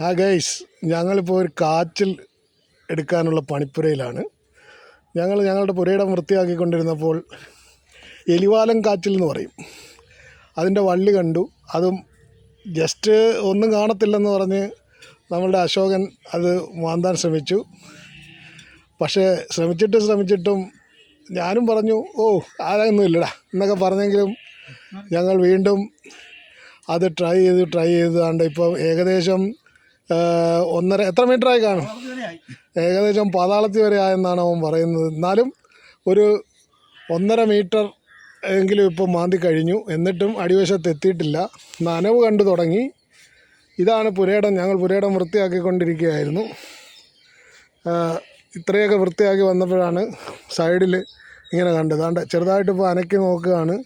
ആ ഗൈസ് ഞങ്ങളിപ്പോൾ ഒരു കാച്ചിൽ എടുക്കാനുള്ള പണിപ്പുരയിലാണ്. ഞങ്ങൾ ഞങ്ങളുടെ പുരയിടം വൃത്തിയാക്കിക്കൊണ്ടിരുന്നപ്പോൾ എലിവാലം കാച്ചിൽ എന്ന് പറയും. അതിന്റെ വള്ളി കണ്ടു. അതും ജസ്റ്റ് ഒന്നും കാണത്തില്ലെന്ന് പറഞ്ഞ് നമ്മളുടെ അശോകൻ അത് മാന്താൻ ശ്രമിച്ചു. പക്ഷേ ശ്രമിച്ചിട്ട് ശ്രമിച്ചിട്ടും ഞാനും പറഞ്ഞു ഓ ആരൊന്നും ഇല്ലടാ എന്നൊക്കെ പറഞ്ഞെങ്കിലും ഞങ്ങൾ വീണ്ടും അത് ട്രൈ ചെയ്ത് ട്രൈ ചെയ്ത്. കണ്ട് ഇപ്പം ഏകദേശം ഒന്നര എത്ര മീറ്റർ ആയി കാണും? ഏകദേശം പാതാളത്തിൽ വരെ ആയെന്നാണ് അവൻ പറയുന്നത്. എന്നാലും ഒരു ഒന്നര മീറ്റർ എങ്കിലും ഇപ്പം മാന്തി കഴിഞ്ഞു. എന്നിട്ടും അടിവശത്ത് എത്തിയിട്ടില്ല. നനവ് കണ്ടു തുടങ്ങി. ഇതാണ് പുരയിടം. ഞങ്ങൾ പുരയിടം വൃത്തിയാക്കിക്കൊണ്ടിരിക്കുകയായിരുന്നു. ഇത്രയൊക്കെ വൃത്തിയാക്കി വന്നപ്പോഴാണ് സൈഡിൽ ഇങ്ങനെ കണ്ടത്. ആണ്ട് ചെറുതായിട്ട് ഇപ്പോൾ അനക്കി നോക്കുകയാണ്.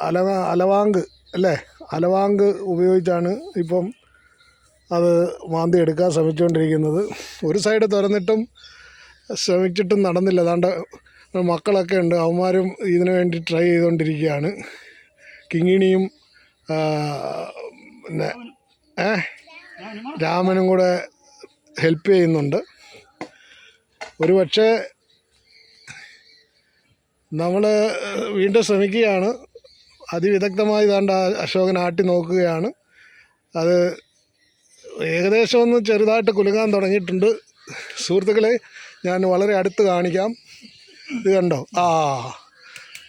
അലവ അലവാങ്ക് അല്ലേ? അലവാങ്ക് ഉപയോഗിച്ചാണ് ഇപ്പം അത് മാന്തി എടുക്കാൻ ശ്രമിച്ചുകൊണ്ടിരിക്കുന്നത്. ഒരു സൈഡ് തുറന്നിട്ടും ശ്രമിച്ചിട്ടും നടന്നില്ല. അതാണ്ട് മക്കളൊക്കെ ഉണ്ട്. അവന്മാരും ഇതിനു വേണ്ടി ട്രൈ ചെയ്തുകൊണ്ടിരിക്കുകയാണ്. കിങ്ങിണിയും പിന്നെ ഏ രാമനും കൂടെ ഹെൽപ്പ് ചെയ്യുന്നുണ്ട്. ഒരു പക്ഷേ നമ്മൾ വീണ്ടും ശ്രമിക്കുകയാണ്. അതിവിദഗ്ധമായി ഇതാണ്ട് അശോകൻ ആട്ടി നോക്കുകയാണ്. അത് ഏകദേശം ഒന്ന് ചെറുതായിട്ട് കുലുങ്ങാൻ തുടങ്ങിയിട്ടുണ്ട്. സുഹൃത്തുക്കളെ ഞാൻ വളരെ അടുത്ത് കാണിക്കാം. ഇത് കണ്ടോ? ആ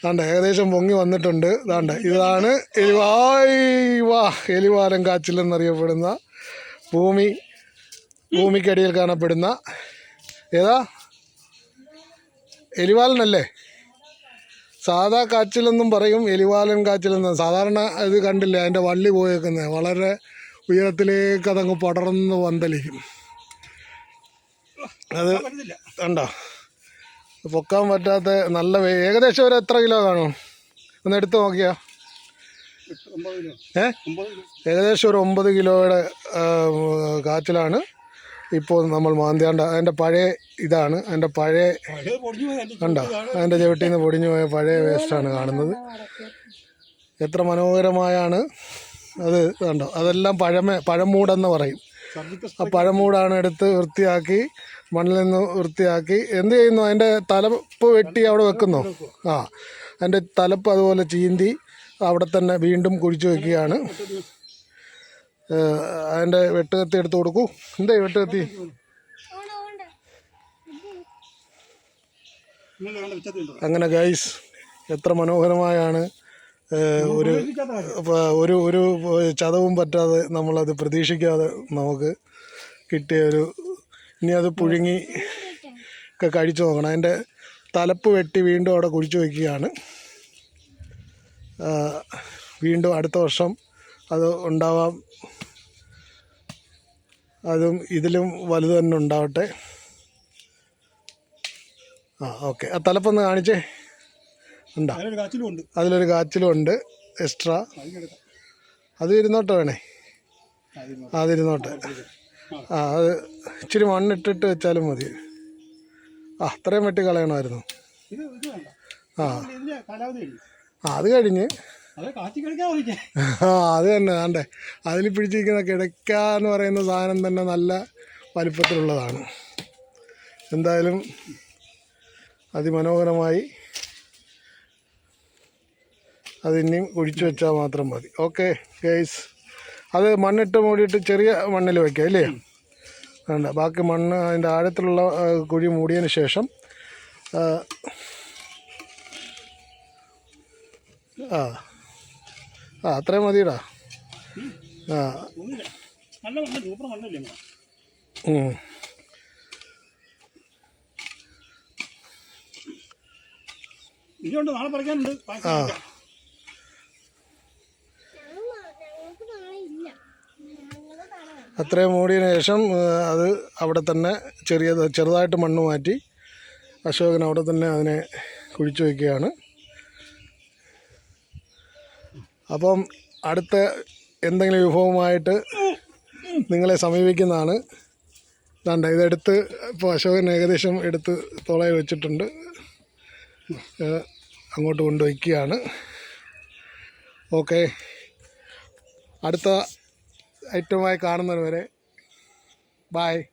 ദാണ്ട ഏകദേശം പൊങ്ങി വന്നിട്ടുണ്ട്. ദാണ്ട ഇതാണ് എലിവായ് വാ എലിവാലം കാച്ചിൽ എന്നറിയപ്പെടുന്ന ഭൂമി ഭൂമിക്കടിയിൽ കാണപ്പെടുന്ന ഏതാ? എലിവാലനല്ലേ? സാധാ കാച്ചിലെന്നും പറയും എലിവാലൻ കാച്ചിലെന്നും. സാധാരണ ഇത് കണ്ടില്ല അതിന്റെ വള്ളി പോയേക്കുന്നത് വളരെ ഉയരത്തിലേക്ക് അതങ്ങ് പടർന്ന് പന്തലിക്കും അത് കണ്ടോ? പൊക്കാൻ പറ്റാത്ത നല്ല ഏകദേശം ഒരു എത്ര കിലോ കാണും? ഒന്ന് എടുത്ത് നോക്കിയാ. ഏ? ഏകദേശം ഒരു ഒമ്പത് കിലോയുടെ കാച്ചിലാണ്. ഇപ്പോൾ നമ്മൾ മാന്തിയാണ്ട. അതിന്റെ പഴയ ഇതാണ്. അതിന്റെ പഴയ കണ്ടോ? അതിന്റെ ചവിട്ടിൽ നിന്ന് പൊടിഞ്ഞു പോയ പഴയ വേസ്റ്റാണ് കാണുന്നത്. എത്ര മനോഹരമായാണ് അത് കണ്ടോ? അതെല്ലാം പഴമ പഴമൂടെന്ന് പറയും. ആ പഴമൂടാണ് എടുത്ത് വൃത്തിയാക്കി മണ്ണിൽ നിന്ന് വൃത്തിയാക്കി. എന്ത് ചെയ്യുന്നു? അതിന്റെ തലപ്പ് വെട്ടി അവിടെ വെക്കുന്നു. ആ അതിന്റെ തലപ്പ് അതുപോലെ ചീന്തി അവിടെ തന്നെ വീണ്ടും കുഴിച്ചു വെക്കുകയാണ് അതിന്റെ വെട്ടുകത്തി എടുത്ത് കൊടുക്കൂ. എന്തേ വെട്ടുകത്തി? അങ്ങനെ ഗൈസ് എത്ര മനോഹരമായാണ് ഒരു ഒരു ഒരു ചതവും പറ്റാതെ നമ്മളത് പ്രതീക്ഷിക്കാതെ നമുക്ക് കിട്ടിയ ഒരു ഇനി അത് പുഴുങ്ങി ഒക്കെ കഴിച്ചു നോക്കണം. അതിന്റെ തലപ്പ് വെട്ടി വീണ്ടും അവിടെ കുഴിച്ചു വയ്ക്കുകയാണ്. വീണ്ടും അടുത്ത വർഷം അത് ഉണ്ടാവാം. അതും ഇതിലും വലുത് തന്നെ ഉണ്ടാവട്ടെ. ആ ഓക്കെ. ആ തലപ്പൊന്ന് കാണിച്ചേ. ഉണ്ടോ? അതിലൊരു കാച്ചിലും ഉണ്ട്. എക്സ്ട്രാ? അത് ഇരുന്നോട്ടെ വേണേ? അതിരുന്നോട്ടെ. ആ അത് ഇച്ചിരി മണ്ണിട്ടിട്ട് വെച്ചാലും മതി. ആ അത്രയും വെട്ടി കളയണമായിരുന്നു. ആ. ആ അത് കഴിഞ്ഞ്. ആ അത് തന്നെ ആണ്ടേ. അതിൽ പിടിച്ചിരിക്കുന്ന കിടക്ക എന്ന് പറയുന്ന സാധനം തന്നെ നല്ല വലിപ്പത്തിലുള്ളതാണ്. എന്തായാലും അതിമനോഹരമായി അത് ഇനിയും കുഴിച്ചു വെച്ചാൽ മാത്രം മതി. ഓക്കെ ഗൈസ് അത് മണ്ണിട്ട് മൂടിയിട്ട് ചെറിയ മണ്ണിൽ വയ്ക്കാം അല്ലേ വേണ്ട. ബാക്കി മണ്ണ് അതിന്റെ ആഴത്തിലുള്ള കുഴി മൂടിയതിന് ശേഷം ആ, ആ അത്രയും മതിയടാ. ആ. ഇനിയുണ്ട് നാളെ പറിക്കാനുണ്ട്. ആ. അത്രയും മൂടിയതിന് ശേഷം അത് അവിടെ തന്നെ ചെറിയ ചെറുതായിട്ട് മണ്ണ് മാറ്റി അശോകൻ അവിടെ തന്നെ അതിനെ കുഴിച്ചു വയ്ക്കുകയാണ്. അപ്പം അടുത്ത എന്തെങ്കിലും വിഭവമായിട്ട് നിങ്ങളെ സമീപിക്കുന്നതാണ്. ദാണ്ട ഇതെടുത്ത് ഇപ്പോൾ അശോകൻ ഏകദേശം എടുത്ത് തോളയിൽ വെച്ചിട്ടുണ്ട്. അങ്ങോട്ട് കൊണ്ടുവയ്ക്കുകയാണ്. ഓക്കെ. അടുത്ത ഐറ്റമായി കാണുന്നവരെ. ബായ്